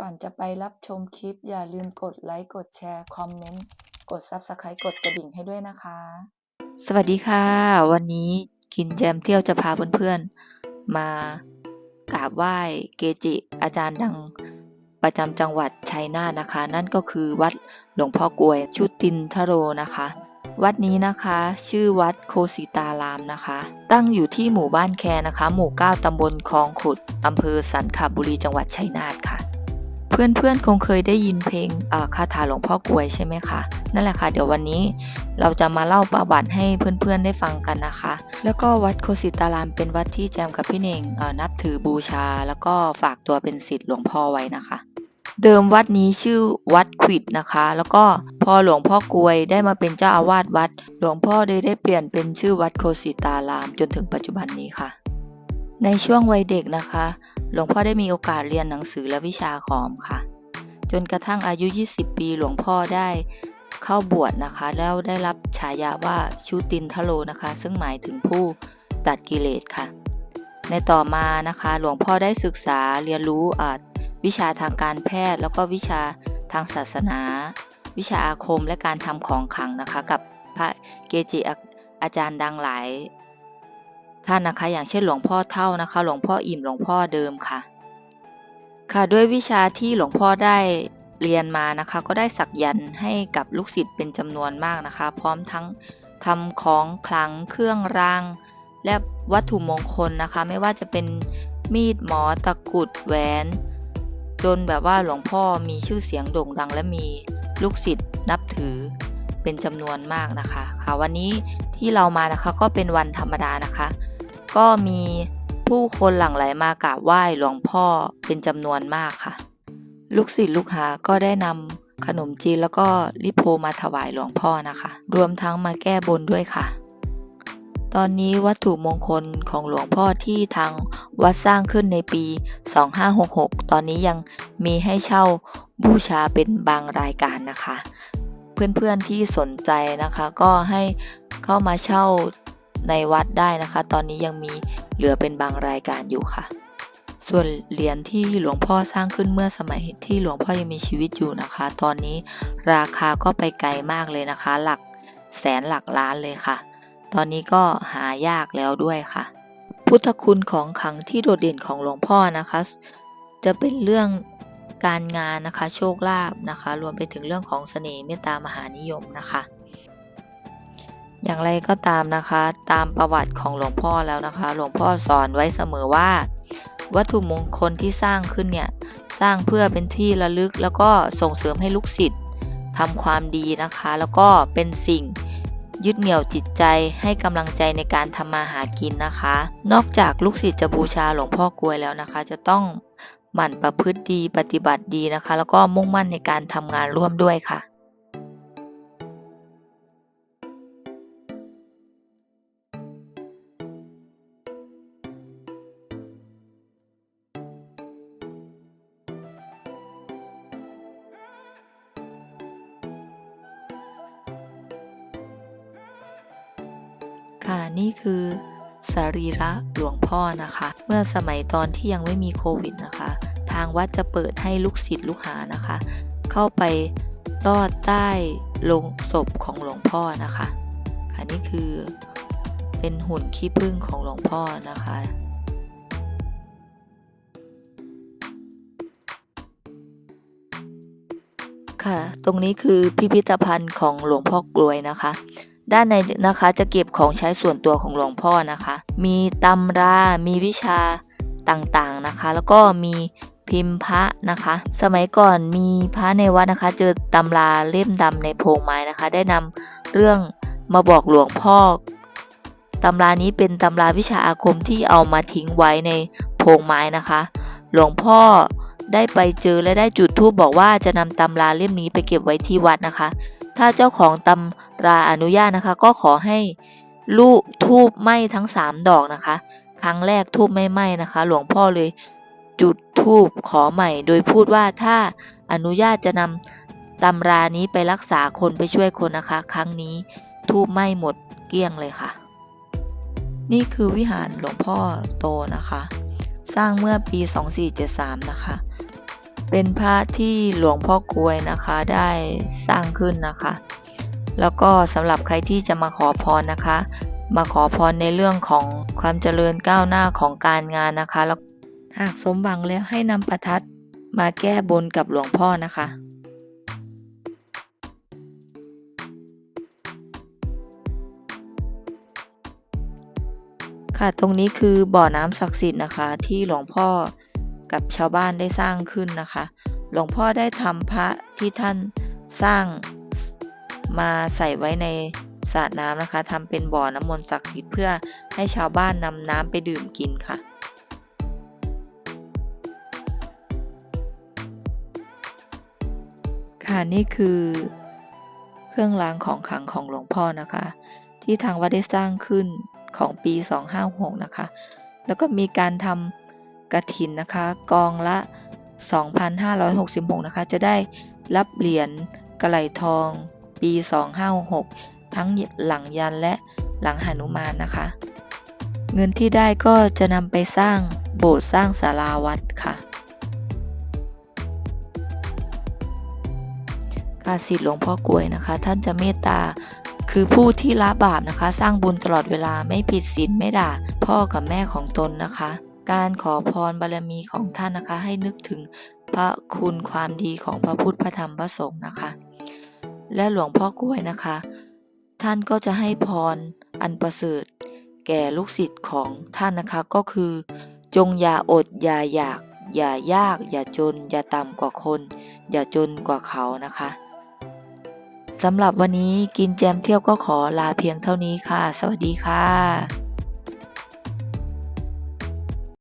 ก่อนจะไปรับชมคลิปอย่าลืมกดไลค์ กดแชร์ คอมเมนต์ กด Subscribe กดกระดิ่งให้ด้วยนะคะ สวัสดีค่ะ วันนี้กินแจมเที่ยวจะพาเพื่อนๆ มากราบไหว้เกจิ อาจารย์ดังประจำจังหวัดชัยนาทนะคะ นั่นก็คือวัดหลวงพ่อกวยชุตินทโรนะคะ วัดนี้นะคะชื่อวัดโคสิตารามนะคะ ตั้งอยู่ที่หมู่บ้านแคนะคะ หมู่ 9 ตำบลคลองขุดอำเภอสันขบุรีจังหวัดชัยนาท เพื่อนๆคงเคยได้ยินเพลงคาถาหลวงพ่อกวยใช่ไหมคะ นั่นแหละค่ะ เดี๋ยววันนี้เราจะมาเล่าประวัติให้เพื่อนๆได้ฟังกันนะคะ แล้วก็วัดโคสิตารามเป็นวัดที่แจมกับพี่เน่งนับถือบูชา แล้วก็ฝากตัวเป็นศิษย์หลวงพ่อไว้นะคะ เดิมวัดนี้ชื่อวัดขวิดนะคะ แล้วก็พอหลวงพ่อกวยได้มาเป็นเจ้าอาวาสวัด หลวงพ่อได้ได้เปลี่ยนเป็นชื่อวัดโคสิตารามจนถึงปัจจุบันนี้ค่ะ ในช่วงวัยเด็กนะคะ หลวงพ่อได้มีโอกาสเรียนหนังสือและวิชาขอมค่ะ จนกระทั่งอายุ 20 ปีหลวงพ่อได้เข้าบวชนะคะ แล้วได้รับฉายาว่าชูตินทโลนะคะ ซึ่งหมายถึงผู้ตัดกิเลสค่ะ ในต่อมานะคะ หลวงพ่อได้ศึกษาเรียนรู้อ่าวิชาทางการแพทย์ แล้วก็วิชาทางศาสนา วิชาอาคมและการทำของขังนะคะ กับพระเกจิอาจารย์ดังหลาย ท่านนะคะ อย่างเช่นหลวงพ่อเท่านะคะ หลวงพ่ออิ่มหลวงพ่อเดิมค่ะ ค่ะด้วยวิชาที่หลวงพ่อได้เรียนมานะคะ ก็ได้สักยันต์ให้กับลูกศิษย์เป็นจำนวนมากนะคะ พร้อมทั้งทำของขลังเครื่องราง และวัตถุมงคลนะคะ ไม่ว่าจะเป็นมีดหมอตะกุดแหวน จนแบบว่าหลวงพ่อมีชื่อเสียงโด่งดัง และมีลูกศิษย์นับถือเป็นจำนวนมากนะคะ ค่ะวันนี้ที่เรามานะคะก็เป็นวันธรรมดานะคะ ก็มีผู้คนหลั่งไหลมากราบไหว้หลวงพ่อเป็นจำนวนมากค่ะ ลูกศิษย์ลูกหาก็ได้นำขนมจีนแล้วก็ลิโพมาถวายหลวงพ่อนะคะ รวมทั้งมาแก้บนด้วยค่ะ ตอนนี้วัตถุมงคลของหลวงพ่อที่ทางวัดสร้างขึ้นในปี 2566 ตอนนี้ยังมีให้เช่าบูชาเป็นบางรายการนะคะ เพื่อนๆที่สนใจนะคะ ก็ให้เข้ามาเช่า ในวัดได้นะคะ ตอนนี้ยังมีเหลือเป็นบางรายการอยู่ค่ะ ส่วนเหรียญที่หลวงพ่อสร้างขึ้นเมื่อสมัยที่หลวงพ่อยังมีชีวิตอยู่นะคะ ตอนนี้ราคาก็ไปไกลมากเลยนะคะ หลักแสนหลักล้านเลยค่ะ ตอนนี้ก็หายากแล้วด้วยค่ะ พุทธคุณของขังที่โดดเด่นของหลวงพ่อนะคะ จะเป็นเรื่องการงานนะคะ โชคลาภนะคะ รวมไปถึงเรื่องของเสน่ห์เมตตามหานิยมนะคะ อย่างไรก็ตามนะคะ ตามประวัติของหลวงพ่อแล้วนะคะ หลวงพ่อสอนไว้เสมอว่า วัตถุมงคลที่สร้างขึ้นเนี่ย สร้างเพื่อเป็นที่ระลึกแล้วก็ส่งเสริมให้ลูกศิษย์ทำความดีนะคะ แล้วก็เป็นสิ่งยึดเหนี่ยวจิตใจให้กำลังใจในการทำมาหากินนะคะ นอกจากลูกศิษย์จะบูชาหลวงพ่อกลวยแล้วนะคะ จะต้องหมั่นประพฤติดีปฏิบัติดีนะคะ แล้วก็มุ่งมั่นในการทำงานร่วมด้วยค่ะ ค่ะนี่คือสรีระหลวงพ่อนะคะ เมื่อสมัยตอนที่ยังไม่มีโควิดนะคะ ทางวัดจะเปิดให้ลูกศิษย์ลูกหานะคะ เข้าไปลอดใต้ลงศพของหลวงพ่อนะคะค่ะนี่คือเป็นหุ่นขี้ผึ้งของหลวงพ่อนะคะค่ะ ตรงนี้คือพิพิธภัณฑ์ของหลวงพ่อกลวยนะคะ ด้านในนะคะจะเก็บของใช้ส่วนตัวของหลวงพ่อนะคะ มีตำรา มีวิชาต่างๆนะคะ แล้วก็มีพิมพ์พระนะคะ สมัยก่อนมีพระในวัดนะคะ เจอตำราเล่มดำในโพรงไม้นะคะ ได้นำเรื่องมาบอกหลวงพ่อตำรานี้เป็นตำราวิชาอาคมที่เอามาทิ้งไว้ในโพรงไม้นะคะ หลวงพ่อได้ไปเจอและได้จุดธูปบอกว่าจะนำตำราเล่มนี้ไปเก็บไว้ที่วัดนะคะ ถ้าเจ้าของตำ ราอนุญาตนะคะ ก็ขอให้ลูกทูบไหม้ทั้งสามดอกนะคะ ครั้งแรกทูบไม่ไหม้นะคะ หลวงพ่อเลยจุดทูบขอใหม่ โดยพูดว่าถ้าอนุญาตจะนำตำรานี้ไปรักษาคนไปช่วยคนนะคะ ครั้งนี้ทูบไหม้หมดเกลี้ยงเลยค่ะ นี่คือวิหารหลวงพ่อโตนะคะ สร้างเมื่อปี 2473 นะคะ เป็นพระที่หลวงพ่อกวยนะคะได้สร้างขึ้นนะคะ แล้วก็สำหรับใครที่จะมาขอพรนะคะ มาขอพรในเรื่องของความเจริญก้าวหน้าของการงานนะคะ แล้วหากสมหวังแล้วให้นำประทัดมาแก้บนกับหลวงพ่อนะคะค่ะตรงนี้คือบ่อน้ำศักดิ์สิทธิ์นะคะ ที่หลวงพ่อกับชาวบ้านได้สร้างขึ้นนะคะ หลวงพ่อได้ทำพระที่ท่านสร้าง มาใส่ไว้ในสระน้ำนะคะทำเป็นบ่อน้ำมนต์ศักดิ์สิทธิ์เพื่อให้ชาวบ้านนำน้ำไปดื่มกินค่ะ ค่ะนี่คือเครื่องรางของขลังของหลวงพ่อนะคะ ที่ทางวัดได้สร้างขึ้นของปี 256 นะคะ แล้วก็มีการทำกระถินนะคะ กองละ 2,566 นะคะ จะได้รับเหรียญกระไหลทอง ปี 2566ทั้งหลังยันและหลังหนุมานนะคะ เงินที่ได้ก็จะนำไปสร้างโบสถ์สร้างศาลาวัดค่ะการสิทธิ์หลวงพ่อกวยนะคะ ท่านจะเมตตาคือผู้ที่ละบาปนะคะ สร้างบุญตลอดเวลาไม่ผิดศีลไม่ด่าพ่อกับแม่ของตนนะคะ การขอพรบารมีของท่านนะคะ ให้นึกถึงพระคุณความดีของพระพุทธพระธรรมพระสงฆ์นะคะ และหลวงพ่อกล้วยนะคะ ท่านก็จะให้พรอันประเสริฐ แก่ลูกศิษย์ของท่านนะคะก็คือ จงอย่าอดอย่าอยาก อย่ายาก อย่าจน อย่าต่ำกว่าคน อย่าจนกว่าเขานะคะสำหรับวันนี้กินแจมเที่ยวก็ขอลาเพียงเท่านี้ค่ะ สวัสดีค่ะ